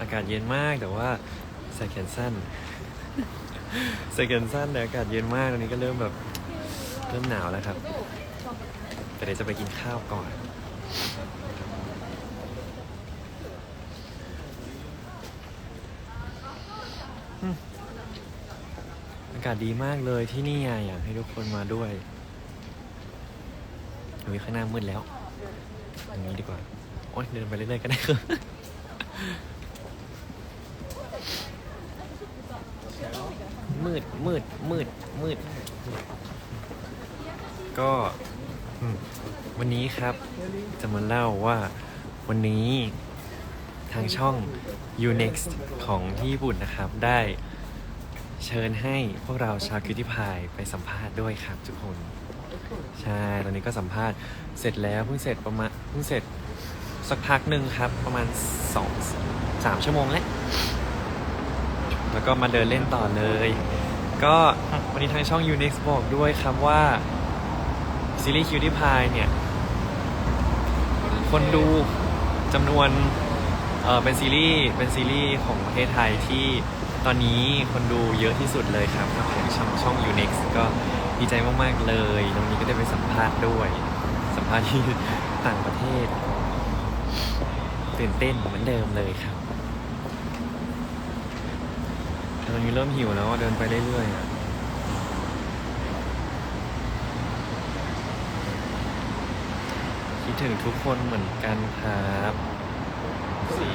อากาศเย็นมากแต่ว่าใส่แขนสั้นใส่แขนสั้นแต่อากาศเย็นมากตอนนี้ก็เริ่มแบบเริ่มหนาวแล้วครับ แต่เดี๋ยวจะไปกินข้าวก่อน อากาศดีมากเลยที่นี่อยากให้ทุกคนมาด้วยอุ้ยข้างหน้ามืดแล้วอย่างนี้ดีกว่า โอ๊ยเดินไปเรื่อยๆก็ได้คือ มืดมืดมืดมืด ก็อืมวันนี้ครับ จะมาเล่าว่าวันนี้ทางช่อง Unext ของที่ญี่ปุ่นนะครับ ได้เชิญให้พวกเราชาวคิวที่พายไปสัมภาษณ์ด้วยครับทุกคน ใช่ ตอนนี้ก็สัมภาษณ์เสร็จแล้วเพิ่งเสร็จประมาณเพิ่งเสร็จสักพักหนึ่งครับ ประมาณสองสามชั่วโมงแล้ว แล้วก็มาเดินเล่นต่อเลย ก็วันนี้ทางช่อง Unex บอกด้วยครับว่าซีรีส์คิวที่พายเนี่ย คนดูจำนวนเออเป็นซีรีส์เป็นซีรีส์ของประเทศไทยที่ตอนนี้คนดูเยอะที่สุดเลยครับของช่องช่อง Unex ก็ดีใจมาก ๆ เลยวันนี้ก็ได้ไปสัมภาษณ์ด้วย สัมภาษณ์ที่ต่างประเทศตื่นเต้นเหมือนเดิมเลยครับ ตอนนี้เริ่มหิวแล้วอะเดินไปเรื่อยๆอะคิดถึงทุกคนเหมือนกันครับสี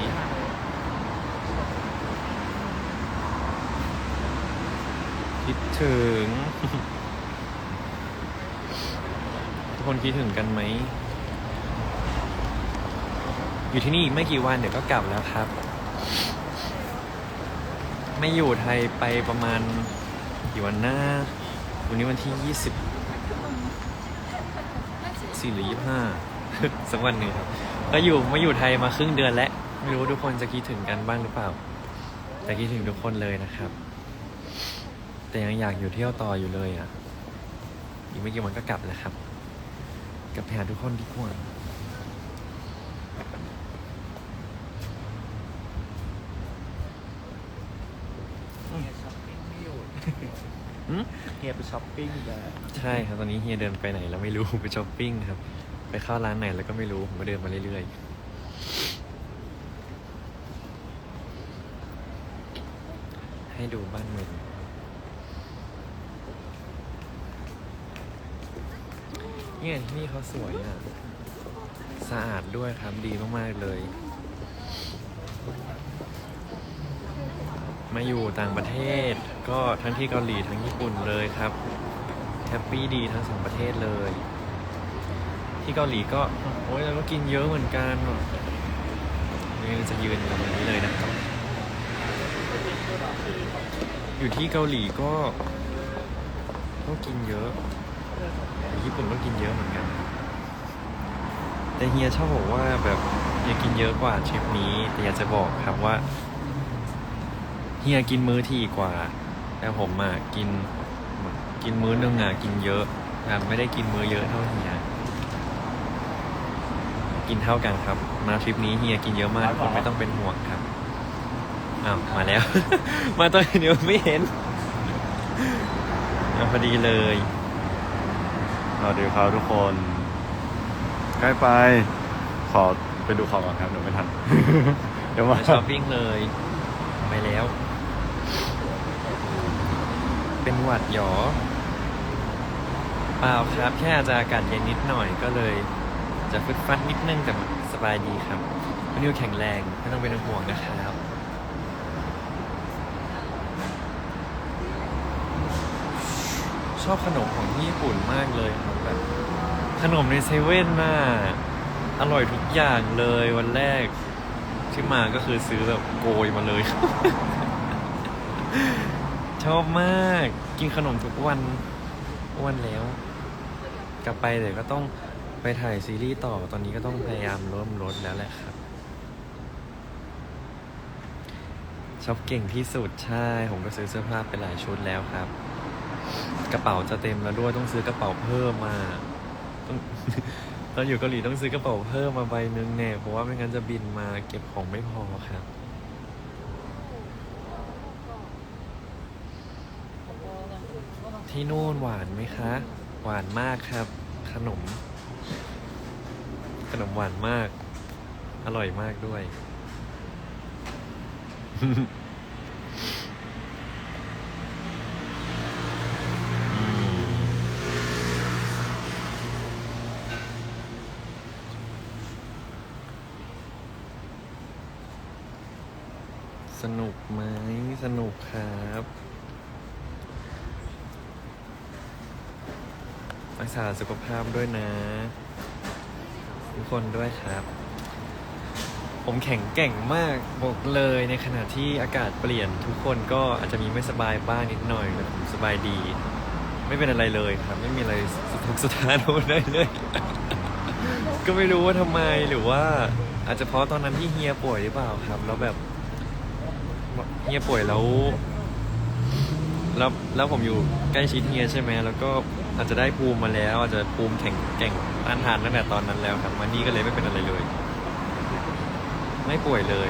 คิดถึง ทุกคนคิดถึงกันไหม อยู่ที่นี่อีกไม่กี่วันเดี๋ยวก็กลับแล้วครับ ไม่อยู่ไทยไปประมาณกี่วันหน้า วันนี้วันที่ยี่สิบสี่หรือยี่ห้าสักวันหนึ่งครับก็อยู่ไม่อยู่ไทยมาครึ่งเดือนแล้ว ไม่รู้ว่าทุกคนจะคิดถึงกันบ้างหรือเปล่า แต่คิดถึงทุกคนเลยนะครับ แต่ยังอยากอยู่เที่ยวต่ออยู่เลยอะ อีกไม่กี่วันก็กลับแล้วครับ กลับไปหาทุกคนดีกว่า ช้อปปิ้งไม่อยู่ อืม เฮียไปช้อปปิ้งแต่ใช่ครับตอนนี้เฮียเดินไปไหนแล้วไม่รู้ ไปช้อปปิ้งครับ ไปเข้าร้านไหนแล้วก็ไม่รู้ ผมก็เดินมาเรื่อยๆ ให้ดูบ้านเมืองเนี่ยที่นี่เขาสวยอะ สะอาดด้วยครับดีมากๆเลย มาอยู่ต่างประเทศ ก็ทั้งที่เกาหลีทั้งญี่ปุ่นเลยครับแฮปปี้ดีทั้งสองประเทศเลย ที่เกาหลีก็โอ้ยเราก็กินเยอะเหมือนกันนี่จะยืนตรงนี้เลยนะครับ อยู่ที่เกาหลีก็ก็กินเยอะอยู่ญี่ปุ่นก็กินเยอะเหมือนกัน แต่เฮียชอบบอกว่าแบบเฮียกินเยอะกว่าทริปนี้ แต่อยากจะบอกครับว่า เฮียกินมื้อที่กว่า แต่ผมอะกินกินมื้อนึงอะกินเยอะแบบไม่ได้กินมื้อเยอะเท่าเฮียกินเท่ากันครับ มาทริปนี้เฮียกินเยอะมากทุกคนไม่ต้องเป็นห่วงครับอ้าวมาแล้ว มาตอนเดียวไม่เห็นเอาพอดีเลยสวัสดีครับทุกคน ใกล้ไป ขอไปดูของก่อนครับเดี๋ยวไม่ทัน เดี๋ยวมามาช้อปปิ้งเลย ไปแล้วเป็น หวัดหยอเปล่าครับ แค่อาจจะอากาศเย็นนิดหน่อยก็เลย จะฟึดฟัดนิดนึงแต่สบายดีครับวันนี้แข็งแรงไม่ต้องเป็นห่วงนะครับชอบขนมของที่ญี่ปุ่นมากเลยครับแบบขนมในเซเว่นน่ะอร่อยทุกอย่างเลยวันแรกที่มาก็คือซื้อแบบโกยมาเลย ชอบมาก กินขนมทุกวันอ้วนแล้ว กลับไปเดี๋ยวก็ต้องไปถ่ายซีรีส์ต่อตอนนี้ก็ต้องพยายามลดลดแล้วแหละครับชอบเก่งที่สุดใช่ ผมก็ซื้อเสื้อผ้าไปหลายชุดแล้วครับ กระเป๋าจะเต็มแล้วด้วยต้องซื้อกระเป๋าเพิ่มมาต้องตอนอยู่เกาหลีต้องซื้อกระเป๋าเพิ่มมาใบหนึงแน่เพราะว่าไม่งั้นจะบินมาเก็บของไม่พอครับ ที่นู่นหวานไหมคะ หวานมากครับ ขนม ขนมหวานมาก อร่อยมากด้วย สนุกไหมสนุกครับ รักษาสุขภาพด้วยนะ ทุกคนด้วยครับ ผมแข็งแกร่งมากบอกเลยในขณะที่อากาศเปลี่ยนทุกคนก็อาจจะมีไม่สบายบ้างนิดหน่อยแต่ผมสบายดี ไม่เป็นอะไรเลยครับ ไม่มีอะไรสะทุกสะท้านโดนได้เลย ก็ไม่รู้ว่าทำไมหรือว่า อาจจะเพราะตอนนั้นที่เฮียป่วยหรือเปล่าครับ แล้วแบบเฮียป่วยแล้วแล้วแล้วผมอยู่ใกล้ชิดเฮียใช่ไหมแล้วก็ อาจจะได้ภูมิมาแล้ว อาจจะภูมิแข็งแกร่งต้านทานตั้งแต่ตอนนั้นแล้วครับมานี่ก็เลยไม่เป็นอะไรเลย ไม่ป่วยเลย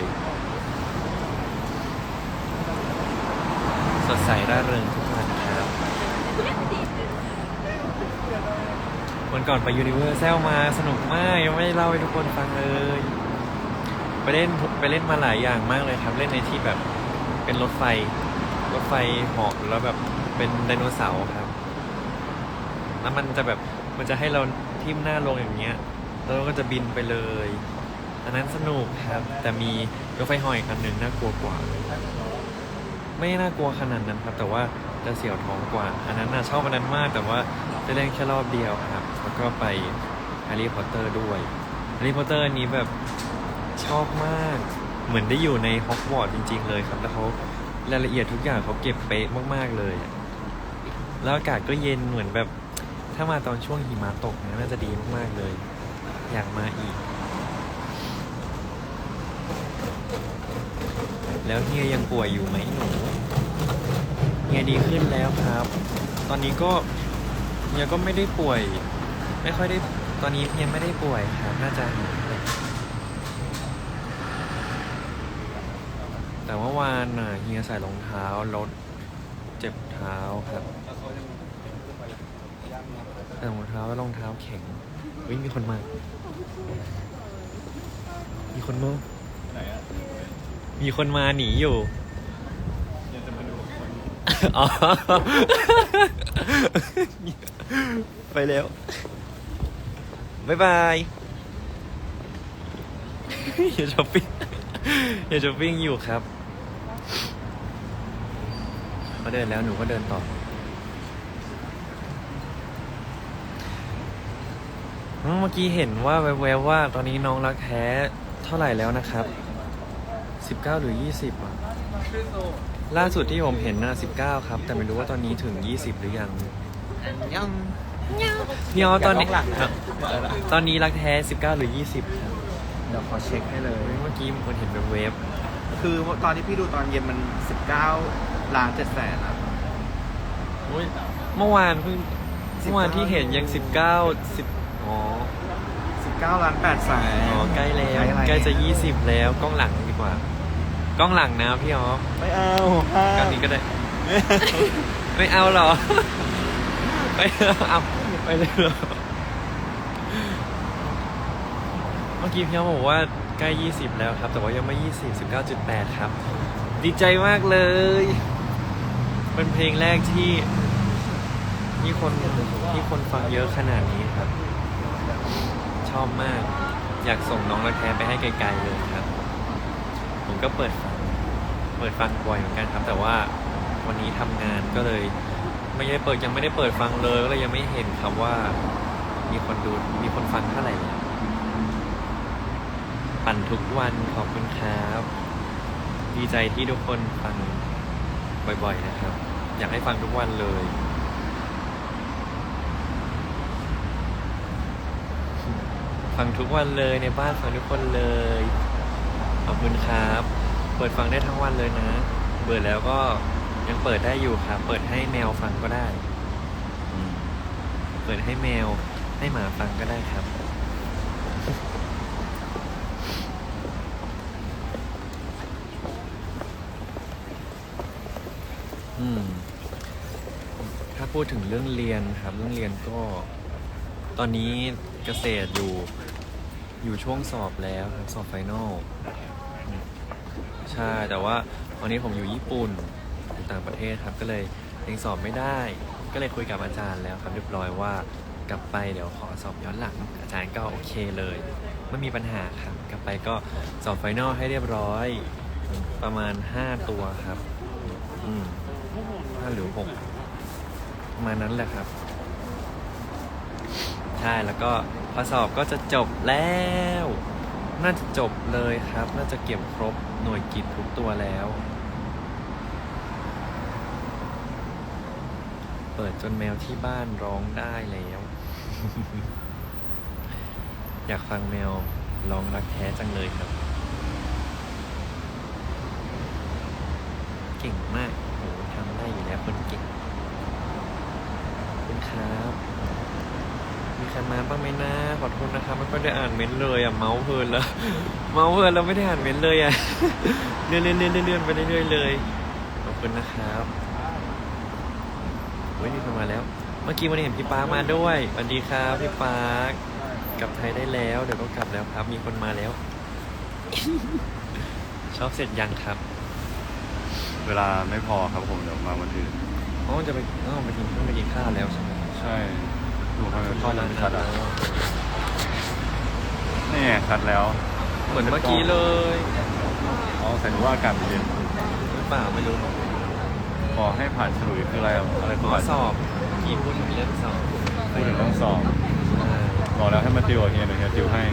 สดใสร่าเริงทุกวันครับวันก่อนไปยูนิเวอร์แซลมาสนุกมาก ยังไม่ได้เล่าให้ทุกคนฟังเลยไปเล่นไปเล่นมาหลายอย่างมากเลยครับ เล่นในที่แบบเป็นรถไฟ รถไฟหาะแล้วแบบเป็นไดโนเสาร์ครับ แล้วมันจะแบบมันจะให้เราทิ่มหน้าลงอย่างเงี้ยแล้วเราก็จะบินไปเลยอันนั้นสนุกครับ แต่มีรถไฟเหอยคันหนึ่งน่ากลัวกว่า ไม่น่ากลัวขนาดนั้นครับ แต่ว่าจะเสียวท้องกว่า อันนั้นน่ะชอบอันนั้นมาก แต่ว่าจะเล่นแค่รอบเดียวครับ แล้วก็ไปแฮร์รี่พอตเตอร์ด้วยแฮร์รี่พอตเตอร์อันนี้แบบชอบมาก เหมือนได้อยู่ในฮอกวอตส์จริง ๆ เลยครับ แล้วเขารายละเอียดทุกอย่างเขาเก็บเป๊ะมากๆเลยอะแล้วอากาศก็เย็นเหมือนแบบ ถ้ามาตอนช่วงหิมะตกนะน่าจะดีมาก ๆ เลย อยากมาอีก แล้วเฮียยังป่วยอยู่ไหมหนูเฮียดีขึ้นแล้วครับ ตอนนี้ก็เฮียก็ไม่ได้ป่วย ไม่ค่อยได้ ตอนนี้เฮียไม่ได้ป่วยครับน่าจะหายแต่เมื่อวานน่ะเฮียใส่รองเท้ารถเจ็บเท้าครับ ใส่รองเท้าแล้วรองเท้าแข็งเฮ้ยมีคนมา มีคนมาไหนอะมีคนมาหนีอยู่ยังจะมาดูคนอ๋อไปแล้วบ๊ายบายอย่าช้อปปิ้งอย่าช้อปปิ้งอยู่ครับเขาเดินแล้วหนูก็เดินต่อ เมื่อกี้เห็นว่าแววๆว่าตอนนี้น้องรักแท้เท่าไหร่แล้วนะครับ 19 หรือ 20อะล่าสุดที่ผมเห็นน่ะ19 ครับ แต่ไม่รู้ว่าตอนนี้ถึง 20 หรือยังยังพี่อ๋อตอนนี้ตอนนี้รักแท้ 19 หรือ 20ครับเดี๋ยวขอเช็คให้เลย เมื่อกี้มันเห็นเป็นเวฟคือตอนที่พี่ดูตอนเย็นมัน 19ล้าน7แสนอะอุ๊ยเมื่อวานเพิ่งเมื่อวานที่เห็นยัง 19 10 อ๋อ19ล้าน8แสนอ๋อใกล้แล้วอะไรใกล้จะ 20 แล้วกล้องหลังดีกว่า กล้องหลังนะพี่อ๋อไม่เอากล้องนี้ก็ได้ ไม่เอาเหรอไม่เอาไปเลยเหรอเมื่อกี้พี่เขาบอกว่าใกล้ 20 แล้วครับ แต่ว่ายังไม่ 20 19.8 ครับ ดีใจมากเลย เป็นเพลงแรกที่ที่คนที่คนฟังเยอะขนาดนี้ครับ ชอบมาก อยากส่งน้องระแคไปให้ไกลๆเลยครับ ผมก็เปิดฟัง เปิดฟังบ่อยเหมือนกันครับ แต่ว่าวันนี้ทำงานก็เลย ไม่ได้เปิดยังไม่ได้เปิดฟังเลยก็เลยยังไม่เห็นครับว่า มีคนดูมีคนฟังเท่าไหร่แล้วปั่นทุกวันขอบคุณครับ ดีใจที่ทุกคนฟังบ่อยๆนะครับ อยากให้ฟังทุกวันเลย ฟังทุกวันเลยในบ้านฟังทุกคนเลย ขอบคุณครับ เปิดฟังได้ทั้งวันเลยนะเปิดแล้วก็ยังเปิดได้อยู่ครับ เปิดให้แมวฟังก็ได้เปิดให้แมวให้หมาฟังก็ได้ครับ อืม ถ้าพูดถึงเรื่องเรียนครับ เรื่องเรียนก็ ตอนนี้เกษตรอยู่ อยู่ช่วงสอบแล้วครับสอบไฟนอลใช่แต่ว่าวันนี้ผมอยู่ญี่ปุ่นอยู่ต่างประเทศครับก็เลยยังสอบไม่ได้ ก็เลยคุยกับอาจารย์แล้วครับเรียบร้อยว่ากลับไปเดี๋ยวขอสอบย้อนหลัง อาจารย์ก็โอเคเลยไม่มีปัญหาครับ กลับไปก็สอบไฟนอลให้เรียบร้อย ประมาณ 5 ตัวครับ อืมห้าหรือหกประมาณนั้นแหละครับ ใช่แล้วก็ พอสอบก็จะจบแล้ว น่าจะจบเลยครับ น่าจะเก็บครบหน่วยกิจทุกตัวแล้ว เปิดจนแมวที่บ้านร้องได้แล้ว อยากฟังแมวร้องรักแท้จังเลยครับ เก่งมากโหทำได้อยู่แล้วคนเก่งขอบคุณครับ มีใครมาบ้างไหมนะขอโทษนะครับไม่ค่อยได้อ่านเม้นต์เลยอะเมาส์เพลินแล้วเมาส์เพลินแล้วไม่ได้อ่านเม้นต์เลยอะเลื่อนเลื่อนเลื่อนเลื่อนไปเรื่อยๆเลยขอบคุณนะครับเฮ้ยมีคนมาแล้ว เมื่อกี้วันนี้เห็นพี่ป้ามาด้วยสวัสดีครับพี่ป้ากลับไทยได้แล้ว เดี๋ยวก็กลับแล้วครับ มีคนมาแล้ว ชอบเสร็จยังครับ เวลาไม่พอครับผมเดี๋ยวมาวันอื่นอ๋อจะไปอ๋อไปกินต้องไปกินข้าวแล้วใช่ไหมใช่ ดูทำไมข้อมันไม่ชัดอะนี่ไงชัดแล้วเหมือนเมื่อกี้เลยอ๋อใส่ว่าอากาศเย็นหรือเปล่าไม่รู้ขอให้ผ่านฉลุยคืออะไรอะอะไรขคืออผ่านสอบเมื่อกี้พูดถึงเรื่องสอบพูดถึงต้องสอบใช่บอกแล้วให้มาติวกับเฮียเดี๋ยวเฮียติวให้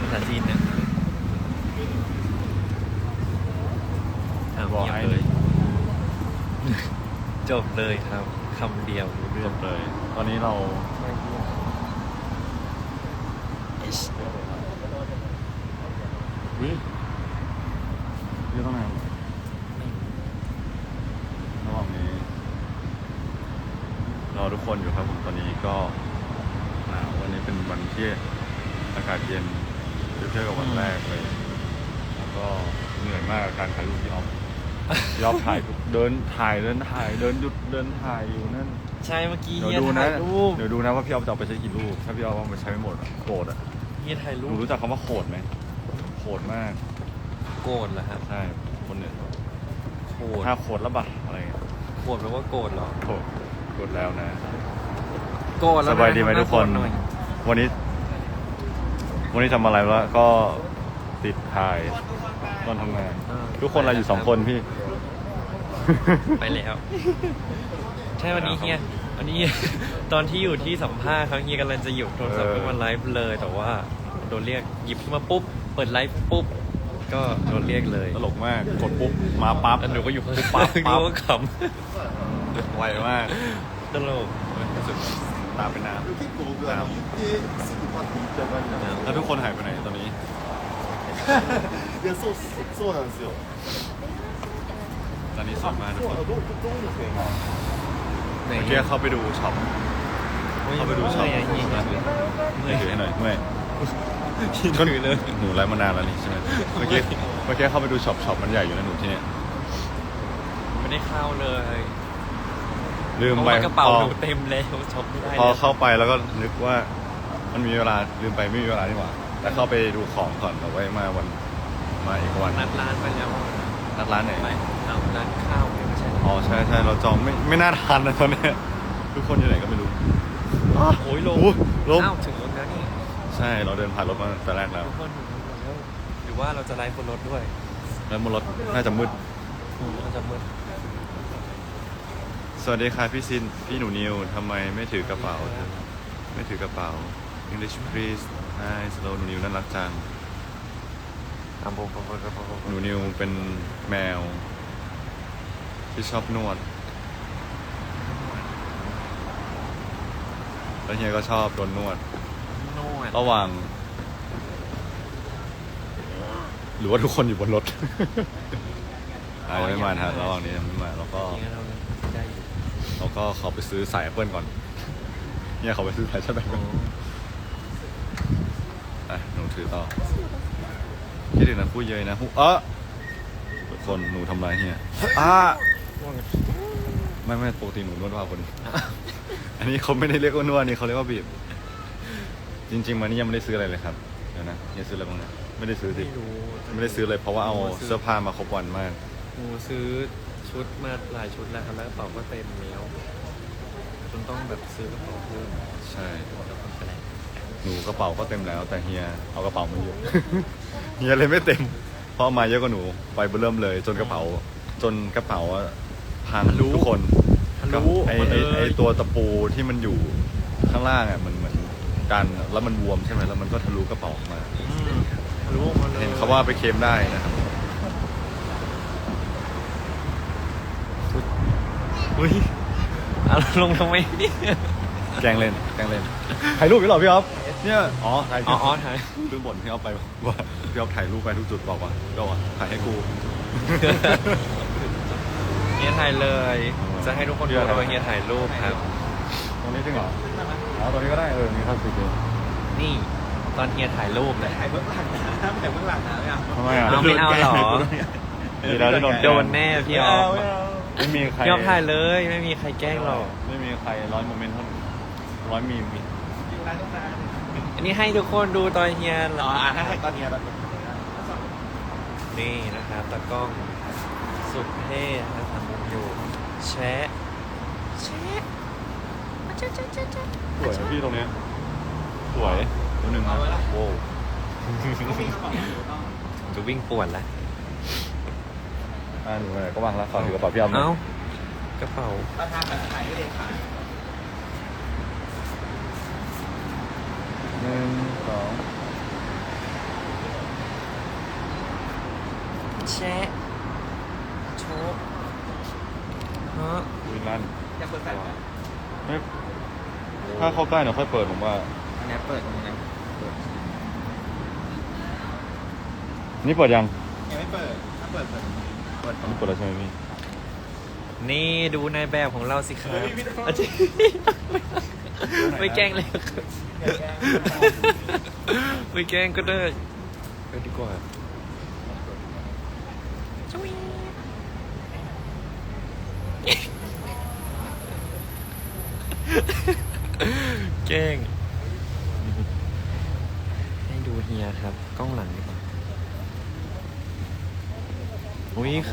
ภาษาจีนนะถามบอกเงียบให้เลยจบเลยครับ คำเดียวรู้เรื่จองบเลย ตอนนี้เราวินี่ต้องไหนระหว่างนี้รอทุกคนอยู่ครับผมตอนนี้ก็หนาววันนี้เป็นวันที่อากาศเย็นเทียบกับวันแรกเลย แล้วก็เหนื่อยมากกับการถ่ายรูปที่ออฟ ที่ออฟถ่ายทุกเดินถ่ายเดินถ่ายเดินหยุดเดินถ่ายอยู่นั่นใช่เมื่อกี้เดี๋ยวเฮียดูนะถ่ายรูปเดี๋ยวดูนะว่าพี่ออฟจะเอาไปใช้กี่รูปถ้าพี่ออฟเอาไปใช้ไม่หมดอะโกรธอะเฮียถ่ายหรูนูปรู้จักคำว่าโกรธไหมโกรธมากโกรธเหรอครับใช่คนหนึ่งโกรธถ้าโกรธแล้วบะอะไรเงี้ยโกรธแปลว่าโกรธเหรอโกรธโกรธแล้วนะ โกรธแล้วสบายดีไหมะทุกคนโรธหอยวันนี้ วันนี้ทำอะไรวะก็ติดถ่ายตอนทำงานอ่าทุกคนเราอยู่สองคนพี่ ไปแล้ว ใช่วันนี้เฮียวันนี้ ตอนที่อยู่ที่สัมภาษณ์เขาเฮียกำลังจะหยิบโทรศัพท์ เออ ขึ้นมาไลฟ์เลย แต่ว่าโดนเรียกหยิบขึ้นมาปุ๊บ เปิดไลฟ์ปุ๊บ ก็โดนเรียกเลย ตลกมาก กดปุ๊บ มาปั๊บ แล้วหนูก็อยู่ข้าง ปุ๊บ ปั๊ ปั๊ บบ ปั๊บ ก็ข ไวมาก ำตลก รู้สึกตามเป็นน้ำ 結構僕あの行ってすぐパッと行った感じなんで แล้วทุกคนหายไปไหนตอนนี้ いやそうっすそうなんですよ ตอนนี้สวมากทุกคนเมื่อกี้เข้าไปดูช็อปเข้าไปดูช็อปสเมื่อยถือให้หน่อยเมื่อยก็หนูเลยหนูไลฟ์มานานแล้วนี่ใช่ไหมเมื่อกี้เมื่อกี้เข้าไปดูช็อปช็อปมันใหญ่อยู่นะหนูที่เนี่ยไม่ได้เข้าเลยลืมไปกระเป๋าหนูเต็มแล้วช็อปไม่ได้พอเข้าไปแล้วก็นึกว่า มันมีเวลาลืมไปไม่มีเวลาดีกว่าแต่เข้าไปดูของก่อนเอาไว้มาวันมาอีกวันนัดร้านไปแล้ว นัดร้านไหนไปเอาร้านข้าวไงไม่ใช่เหรออ๋อใช่ใช่เราจองไม่ไม่น่าทันนะตอนเนี้ยทุกคนอยู่ไหนก็ไม่รู้โอ้ยลงโอ้ยลมอ้าวถึงรถแล้วนี่ใช่เราเดินผ่านรถมาแต่แรกแล้วทุกคนถึงรถแล้วหรือว่าเราจะไลฟ์บนรถด้วยแล้วบนรถน่าจะมืดเราจะมืดสวัสดีค่ะพี่ซินพี่หนูนิวทำไมไม่ถือกระเป๋า ไม่ถือกระเป๋า English please Hi slow หนูนิวน่ารักจัง อะโบโบโบโบโบโบหนูนิวเป็นแมว ที่ชอบนวด แล้วเฮียก็ชอบโดนนวด นวดระหว่าง หรือว่าทุกคนอยู่บนรถอายังไม่มาฮะระหว่างนี้ยังไม่มาแล้วก็จริงๆเราได้อยู่แล้วก็เขาไปซื้อสายแอปเปิลก่อน เนี่ยเขาไปซื้อสายชาร์จแบตก่อนอะหนูถือต่อ คิดถึงนะพูดเยอะนะพูดเออทุกคนหนูทำร้ายเฮียอะไม่ไม่ปกติหนูนวดว่าคน อันนี้เขาไม่ได้เรียกว่านวดนี่เขาเรียกว่าบีบ จริง ๆ มันนี่ยังไม่ได้ซื้ออะไรเลยครับ เดี๋ยวนะเฮียซื้ออะไรบ้างเนี่ยไม่ได้ซื้อสิไม่รู้ไม่ได้ซื้อเลยเพราะว่าเอาเสื้อผ้ามาครบวันมาก หนูซื้อชุดมาหลายชุดแล้วครับแล้วกระเป๋าก็เต็มแล้วจนต้องแบบซื้อกระเป๋าเพิ่มใช่แล้วก็ไปไหนหนูกระเป๋าก็เต็มแล้ว แต่เฮียเอากระเป๋ามาเยอะ เฮียเลยไม่เต็มเพราะเอามาเยอะกว่าหนูไปเริ่มเลย จนกระเป๋า จนกระเป๋าอะพังทุกคนทะลุไอมาไอเลย ไอตัวตะปูที่มันอยู่ข้างล่างอะมันเหมือนกันแล้วมันบวมใช่ไหมแล้วมันก็ทะลุกระเป๋าออกมา อืมทะลุออกมาเลยเห็นเขาว่าไปเคลมได้นะครับอุ้ยเอาลงทำไมเนี่ยแกล้งเล่นแกล้งเล่นถ่ายรูปอยู่เหรอพี่อ๊อฟ เนี่ยอ๋อถ่ายอ๋ออ๋อถ่ายลืมบ่นพี่อ๊อฟไปว่าพี่อ๊อฟถ่ายรูปไปทุกจุดบอกว่าก็ว่าถ่ายให้กูเฮียถ่ายเลย จะให้ทุกคนดูว่าเฮียถ่ายรูปครับ ตรงนี้จริงเหรออ๋อตรงนี้ก็ได้เออมีคลาสสิกเลยนี่ตอนเฮียถ่ายรูปเลยถ่ายเบื้องหลังนะถ่ายเบื้องหลังนะไม่เอาทำไมอะเอาไม่เอาเหรอมีแล้วที่โดนโดนแน่พี่ออฟไม่มีใครพี่ออฟถ่ายเลย ไม่มีใครแกล้งหรอกไม่มีใครร้อยโมเมนต์เท่าหนูร้อยมีมีอันนี้ันนี้ให้ทุกคนดูตอนเฮียเหรอ๋อออะให้ตอนนี้แบบนี่นะครับตากล้องสุดเท่นะครับทำมุมอยู่แชะแชะสวยนะพี่ตรงเนี้ยสวยตัวหนึ่งนะโว้วจะวิ่งป่วนละอ่าหนูไหนก็วางแล้วขอถือกระเป๋าพี่ออฟหน่อย เอ้ากระเป๋าประธานแบบถ่ายให้เลยค่ะ หนึ่ง สองแชะโชกฮะวินลันอยากเปิดแฟลชไหมไม่ถ้าเข้าใกล้เดี๋ยวค่อยเปิดผมว่า อันนี้เปิดตรงนี้นะนี่เปิดยังยังไม่เปิด ถ้าเปิดเปิดเปิดอันนี้เปิดแล้วใช่ไหมพี่นี่ดูนายแบบของเราสิครับอะจริงไม่แกล้งเลย ไม่แกล้งก็ได้ไปดีกว่าจุ๊ยแกล้งให้ดูเฮียครับ กล้องหลังดีกว่าอุ้ย เ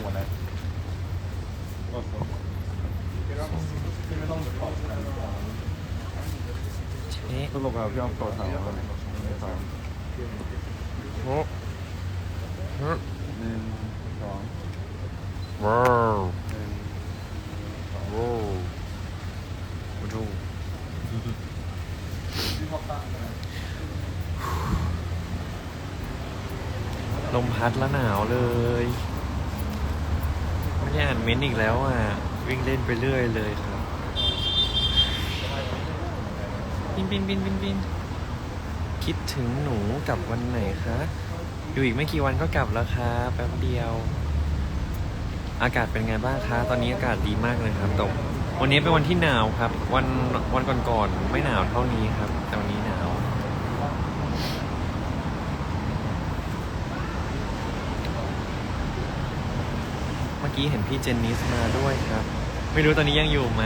อ๊ะสรุปแล้วพี่อ๊อฟต่อแถวสามโอ้หนึ่งสองว้าวหนึ่งว้าวมาดูลมพัดแล้วหนาวเลยไม่ได้อ่านเม้นอีกแล้วอะ วิ่งเล่นไปเรื่อยเลยครับ บินบินบินบินบินคิดถึงหนูกลับวันไหนคะอยู่อีกไม่กี่วันก็กลับแล้วครับแป๊บเดียว อากาศเป็นไงบ้างคะตอนนี้อากาศดีมากเลยครับตกวันนี้เป็นวันที่หนาวครับ วันวันก่อนๆไม่หนาวเท่านี้ครับ แต่วันนี้หนาว เมื่อกี้เห็นพี่เจนนิสมาด้วยครับ ไม่รู้ตอนนี้ยังอยู่ไหม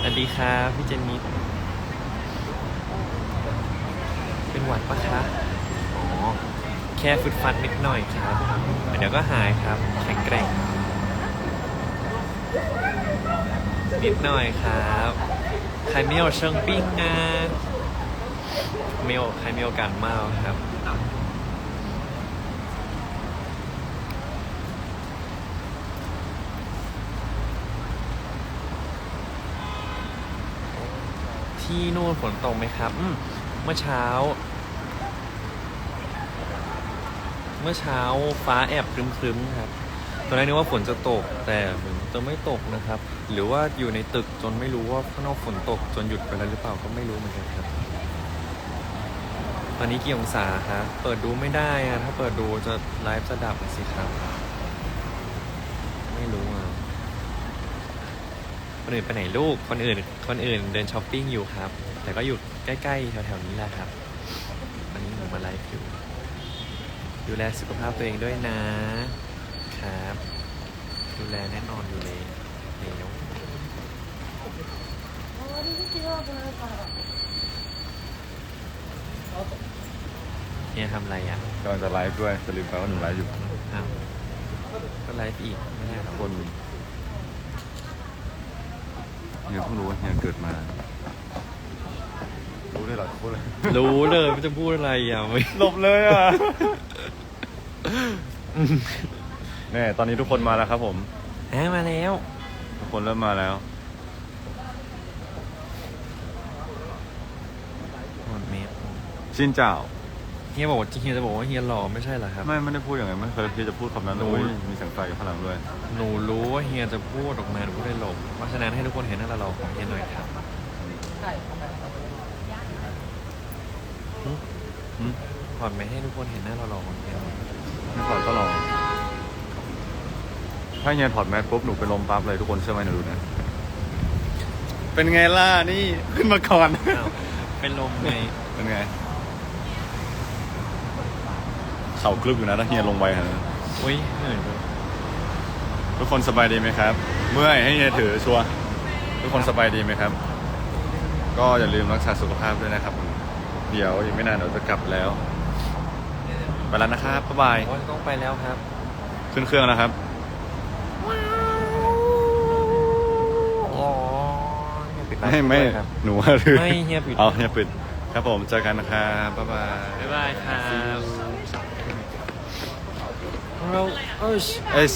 สวัสดีครับพี่เจนนิส เป็น วัดปะคะอ๋อแค่ฟุดฟันนิดหน่อยครับ เดี๋ยวก็หายครับ แข็งแกร่ง นิดหน่อยครับใครไม่เอาเชิงปิ้งงานไม่เอาใครมีโอกาสมาครับที่นู่นฝนตกไหมครับ เมื่อเช้า มื่อเช้าฟ้าแอบครึ้มๆครับ ตอนแรกนึกว่าฝนจะตกแต่เหมือนจะไม่ตกนะครับ หรือว่าอยู่ในตึกจนไม่รู้ว่าข้างนอกฝนตกจนหยุดไปแล้วหรือเปล่าก็ไม่รู้เหมือนกันครับ ตอนนี้กี่องศาครับเปิดดูไม่ได้อะถ้าเปิดดูจะไลฟ์จะดับสิครับ ไม่รู้อะคนอื่นไปไหนลูก คนอื่น คนอื่นเดินช้อปปิ้งอยู่ครับ แต่ก็อยู่ใกล้ๆแถวๆนี้แหละครับวันนี้หนูมาไลฟ์อยู่ ดูแลสุขภาพตัวเองด้วยนะครับ ดูแลแน่นอนอยู่เลยเดี๋ยวเฮียทำอะไรอะกำลังจะไลฟ์ด้วยจะลืมไปว่าหนูไลฟ์อยู่อ้าวก็ไลฟ์อีกไม่ได้หรอคนเฮียเพิ่งรู้ว่าเฮียเกิดมา รู้ได้เหรอพูดเลยรู้เลยไม่จะพูดอะไรอะไม่หลบเลยอะ แน่ตอนนี้ทุกคนมาแล้วครับ ผม แหมมาแล้ว ทุกคนเริ่มมาแล้วหมดเมตรชินเจ้า เฮียบอกว่าเฮียจะบอกว่าเฮียหล่อไม่ใช่เหรอครับ ไม่ไม่ได้พูดอย่างไงไม่เคยที่จะพูดคำนั้นรู้โอ้ยมีเสียงไฟข้างหลังด้วยหนูรู้ว่าเฮียจะพูดออกมาหนูก็เลยหลบเพราะฉะนั้นให้ทุกคนเห็นหน้าหล่อๆของเฮียหน่อยครับหึหึถอดไหมให้ทุกคนเห็นหน้าหล่อๆของเฮียหน่อย ไม่ถอดก็รอถ้าเฮียถอดแมสปุ๊บหนูเป็นลมปั๊บเลยทุกคนเชื่อไหมหนูดูนะ เป็นไงล่ะนี่ขึ้นมาก่อน อ้าวเป็นลมไงเป็นไง เข่ากลึบอยู่นะถ้าเฮียลงไปฮะอุ้ยเหนื่อยเลยทุกคนสบายดีไหมครับ เมื่อยให้เฮียถือชัวร์ทุกคนสบายดีไหมครับ ก็อย่าลืมรักษาสุขภาพด้วยนะครับ เดี๋ยวอีกไม่นานเดี๋ยวจะกลับแล้ว ไปแล้วนะครับบ๊ายบายโอ้ยต้องไปแล้วครับ ขึ้นเครื่องแล้วครับอ๋อเฮียปิดร้านไม่ไม่ด้วยครับ หนูว่าถือไม่เฮียปิด เอาเฮียปิดครับผมเจอกันนะครับบ๊ายบาย บ๊ายบายครับเราเออเอส